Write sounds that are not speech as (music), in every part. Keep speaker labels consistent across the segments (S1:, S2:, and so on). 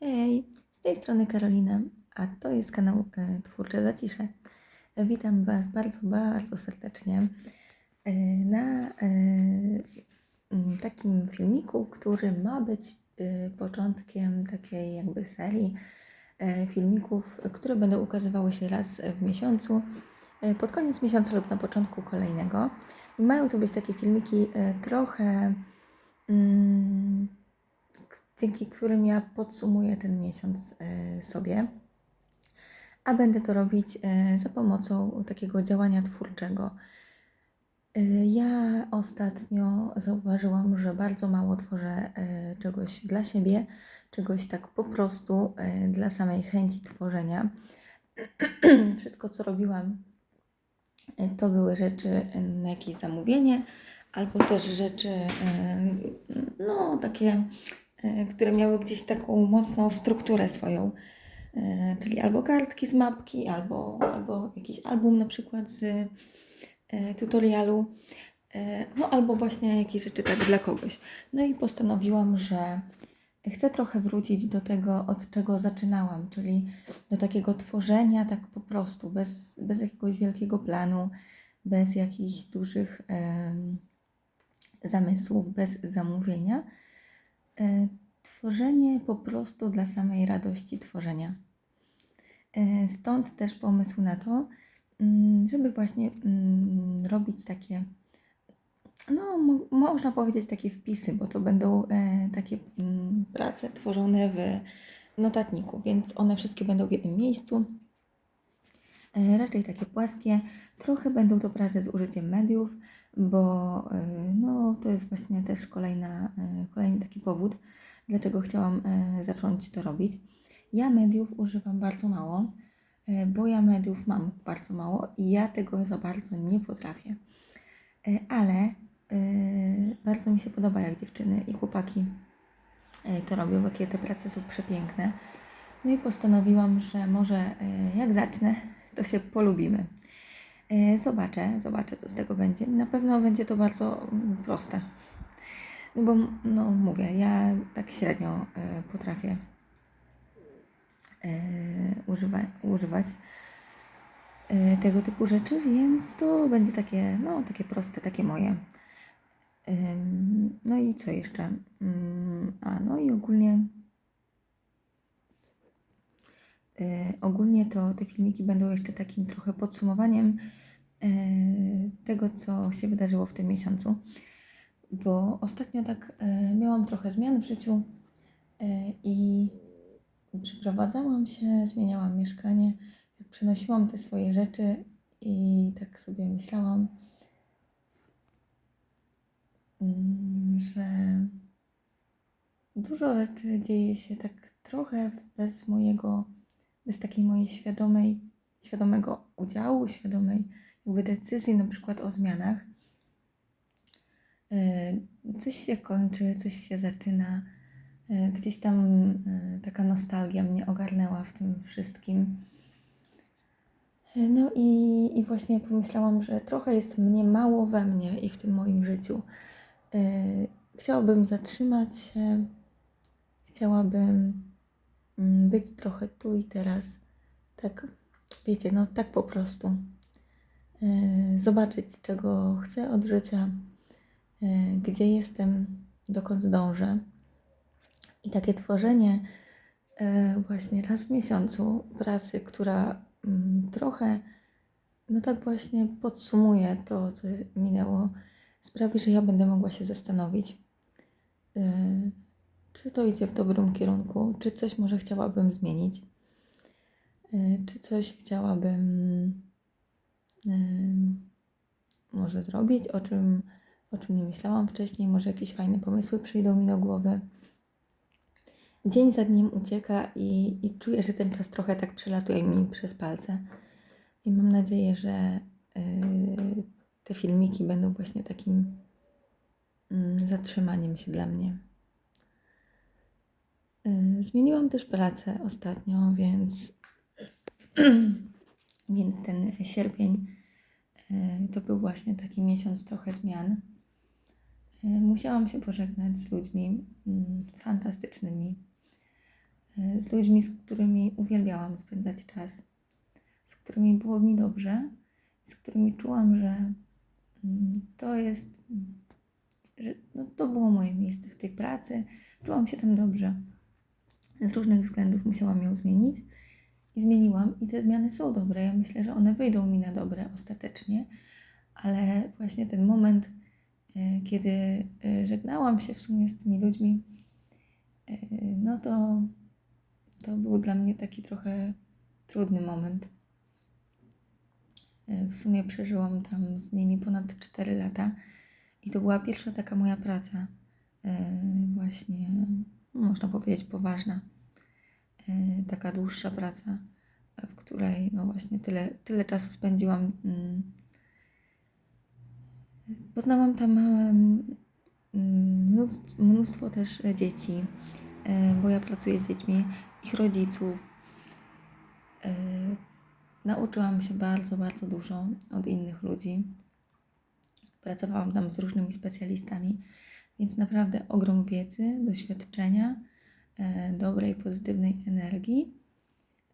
S1: Hej, z tej strony Karolina, a to jest kanał e, Twórcze Zacisze. Witam Was bardzo, bardzo serdecznie e, na e, takim filmiku, który ma być początkiem takiej jakby serii filmików, które będą ukazywały się raz w miesiącu, pod koniec miesiąca lub na początku kolejnego. I mają to być takie filmiki trochę mm, dzięki którym ja podsumuję ten miesiąc e, sobie. A będę to robić e, za pomocą takiego działania twórczego. E, Ja ostatnio zauważyłam, że bardzo mało tworzę czegoś dla siebie, czegoś tak po prostu dla samej chęci tworzenia. (clears throat) Wszystko, co robiłam, to były rzeczy na jakieś zamówienie, albo też rzeczy, no takie które miały gdzieś taką mocną strukturę swoją. E, Czyli albo kartki z mapki, albo, albo jakiś album na przykład z e, tutorialu, e, no albo właśnie jakieś rzeczy tak dla kogoś. No i postanowiłam, że chcę trochę wrócić do tego, od czego zaczynałam, czyli do takiego tworzenia tak po prostu, bez, bez jakiegoś wielkiego planu, bez jakichś dużych zamysłów, bez zamówienia. E, Tworzenie po prostu dla samej radości tworzenia. E, Stąd też pomysł na to, mm, żeby właśnie mm, robić takie, no mo- można powiedzieć takie wpisy, bo to będą e, takie mm, prace tworzone w notatniku, więc one wszystkie będą w jednym miejscu. Raczej takie płaskie. Trochę będą to prace z użyciem mediów, bo e, no, to jest właśnie też kolejna, e, kolejny taki powód, dlaczego chciałam e, zacząć to robić. Ja mediów używam bardzo mało, bo ja mediów mam bardzo mało i ja tego za bardzo nie potrafię. Ale bardzo mi się podoba, jak dziewczyny i chłopaki to robią, jakie te prace są przepiękne. No i postanowiłam, że może jak zacznę, to się polubimy. E, Zobaczę, zobaczę, co z tego będzie. Na pewno będzie to bardzo mm, proste. No bo, no mówię, ja tak średnio e, potrafię e, używa, używać tego typu rzeczy, więc to będzie takie, no, takie proste, takie moje. No i co jeszcze? Ym, A, no i ogólnie E, Ogólnie to te filmiki będą jeszcze takim trochę podsumowaniem e, tego, co się wydarzyło w tym miesiącu, bo ostatnio tak e, miałam trochę zmian w życiu e, i przeprowadzałam się, zmieniałam mieszkanie, jak przenosiłam te swoje rzeczy i tak sobie myślałam, mm, że dużo rzeczy dzieje się tak trochę bez mojego bez takiej mojej świadomej, świadomego udziału, świadomej jakby decyzji na przykład o zmianach. Yy, Coś się kończy, coś się zaczyna. Yy, Gdzieś tam yy, taka nostalgia mnie ogarnęła w tym wszystkim. No i, i właśnie pomyślałam, że trochę jest mnie mało we mnie i w tym moim życiu. Chciałabym zatrzymać się, chciałabym być trochę tu i teraz. Tak, wiecie, no tak po prostu. Yy, Zobaczyć, czego chcę od życia, yy, gdzie jestem, dokąd dążę. I takie tworzenie yy, właśnie raz w miesiącu pracy, która mm, trochę, no tak właśnie podsumuje to, co minęło, sprawi, że ja będę mogła się zastanowić, czy to idzie w dobrym kierunku, czy coś może chciałabym zmienić, yy, czy coś chciałabym może zrobić, o czym, o czym nie myślałam wcześniej, może jakieś fajne pomysły przyjdą mi do głowy. Dzień za dniem ucieka i, i czuję, że ten czas trochę tak przelatuje mi przez palce. I mam nadzieję, że yy, te filmiki będą właśnie takim mm, zatrzymaniem się dla mnie. Yy, Zmieniłam też pracę ostatnio, więc, (clears throat) więc ten sierpień yy, to był właśnie taki miesiąc trochę zmian. Yy, Musiałam się pożegnać z ludźmi mm, fantastycznymi, e, z ludźmi, z którymi uwielbiałam spędzać czas, z którymi było mi dobrze, z którymi czułam, że mm, to jest, że no, to było moje miejsce w tej pracy, czułam się tam dobrze. Z różnych względów musiałam ją zmienić i zmieniłam, i te zmiany są dobre. Ja myślę, że one wyjdą mi na dobre ostatecznie, ale właśnie ten moment, e, kiedy e, żegnałam się w sumie z tymi ludźmi, e, no to, to był dla mnie taki trochę trudny moment. W sumie przeżyłam tam z nimi ponad 4 lata i to była pierwsza taka moja praca, właśnie można powiedzieć poważna, e, taka dłuższa praca, w której no właśnie tyle, tyle czasu spędziłam. mm. Poznałam tam mnóstwo, mnóstwo też dzieci, e, bo ja pracuję z dziećmi, ich rodziców. E, Nauczyłam się bardzo, bardzo dużo od innych ludzi. Pracowałam tam z różnymi specjalistami, więc naprawdę ogrom wiedzy, doświadczenia, e, dobrej, pozytywnej energii.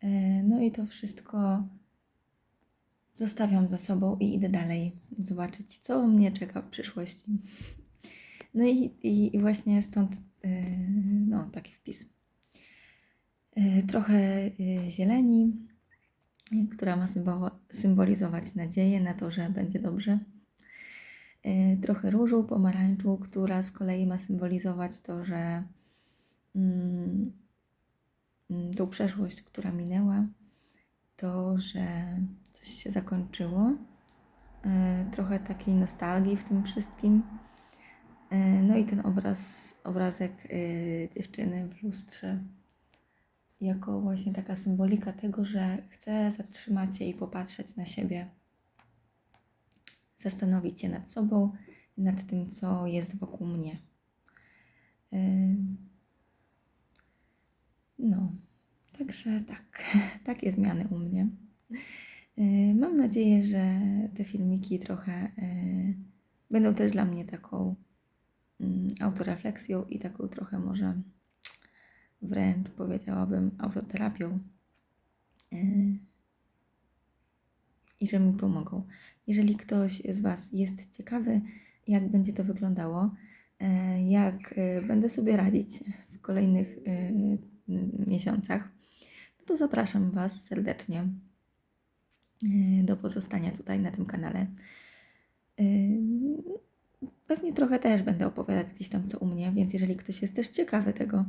S1: E, no i to wszystko zostawiam za sobą i idę dalej zobaczyć, co mnie czeka w przyszłości. No i, i, i właśnie stąd e, no, taki wpis. E, Trochę e, zieleni, która ma symbolizować nadzieję na to, że będzie dobrze. E, Trochę różu, pomarańczu, która z kolei ma symbolizować to, że mm, mm, tą przeszłość, która minęła, to, że coś się zakończyło. E, Trochę takiej nostalgii w tym wszystkim. E, No i ten obraz, obrazek dziewczyny w lustrze jako właśnie taka symbolika tego, że chcę zatrzymać się i popatrzeć na siebie, zastanowić się nad sobą, nad tym, co jest wokół mnie. No, także tak, (laughs) takie zmiany u mnie. Mam nadzieję, że te filmiki trochę yy, będą też dla mnie taką autorefleksją i taką trochę może wręcz powiedziałabym autoterapią yy, i że mi pomogą. Jeżeli ktoś z Was jest ciekawy, jak będzie to wyglądało, yy, jak yy, będę sobie radzić w kolejnych yy, miesiącach, to zapraszam Was serdecznie do pozostania tutaj na tym kanale. Pewnie trochę też będę opowiadać gdzieś tam co u mnie, więc jeżeli ktoś jest też ciekawy tego,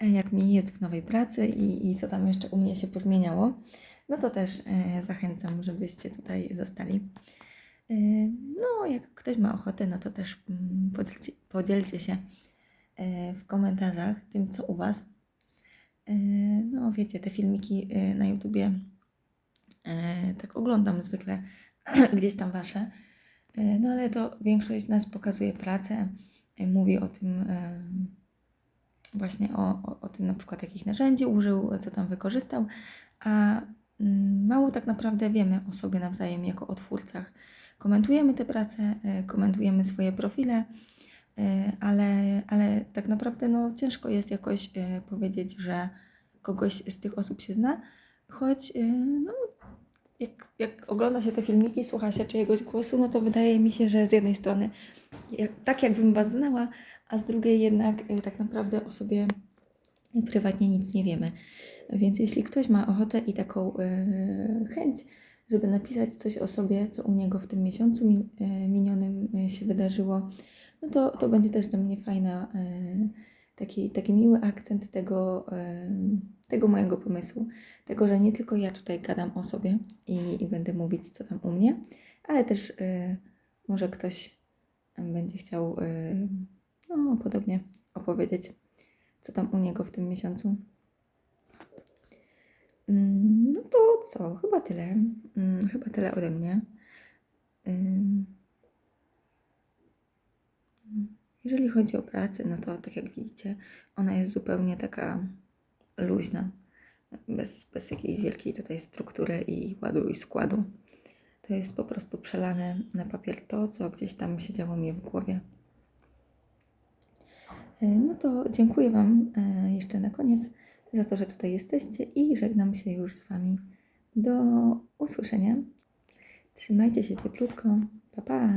S1: e, jak mi jest w nowej pracy i, i co tam jeszcze u mnie się pozmieniało, no to też e, zachęcam, żebyście tutaj zostali. E, no, jak ktoś ma ochotę, no to też mm, podzielcie, się e, w komentarzach tym, co u Was. No, wiecie, te filmiki na YouTubie tak oglądam zwykle, (clears throat) gdzieś tam Wasze. No ale to większość z nas pokazuje pracę, mówi o tym właśnie o, o, o tym na przykład jakich narzędzi użył, co tam wykorzystał, a mało tak naprawdę wiemy o sobie nawzajem jako o twórcach. Komentujemy te prace, e, komentujemy swoje profile, e, ale, ale tak naprawdę no, ciężko jest jakoś e, powiedzieć, że kogoś z tych osób się zna, choć no, jak, jak ogląda się te filmiki, słucha się czyjegoś głosu, no to wydaje mi się, że z jednej strony jak, tak jakbym Was znała, a z drugiej jednak tak naprawdę o sobie prywatnie nic nie wiemy. Więc jeśli ktoś ma ochotę i taką y, chęć, żeby napisać coś o sobie, co u niego w tym miesiącu min, y, minionym y, się wydarzyło, no to, to będzie też dla mnie fajna, y, taki, taki miły akcent tego, y, tego mojego pomysłu. Tego, że nie tylko ja tutaj gadam o sobie i, i będę mówić, co tam u mnie, ale też y, może ktoś będzie chciał y, no, podobnie opowiedzieć, co tam u niego w tym miesiącu. Mm, No to co? Chyba tyle. Mm, Chyba tyle ode mnie. Jeżeli chodzi o pracę, no to tak jak widzicie, ona jest zupełnie taka luźna, bez, bez jakiejś wielkiej tutaj struktury i ładu i składu. To jest po prostu przelane na papier to, co gdzieś tam siedziało mi w głowie. No to dziękuję Wam e, jeszcze na koniec za to, że tutaj jesteście i żegnam się już z Wami. Do usłyszenia. Trzymajcie się cieplutko. Pa, pa!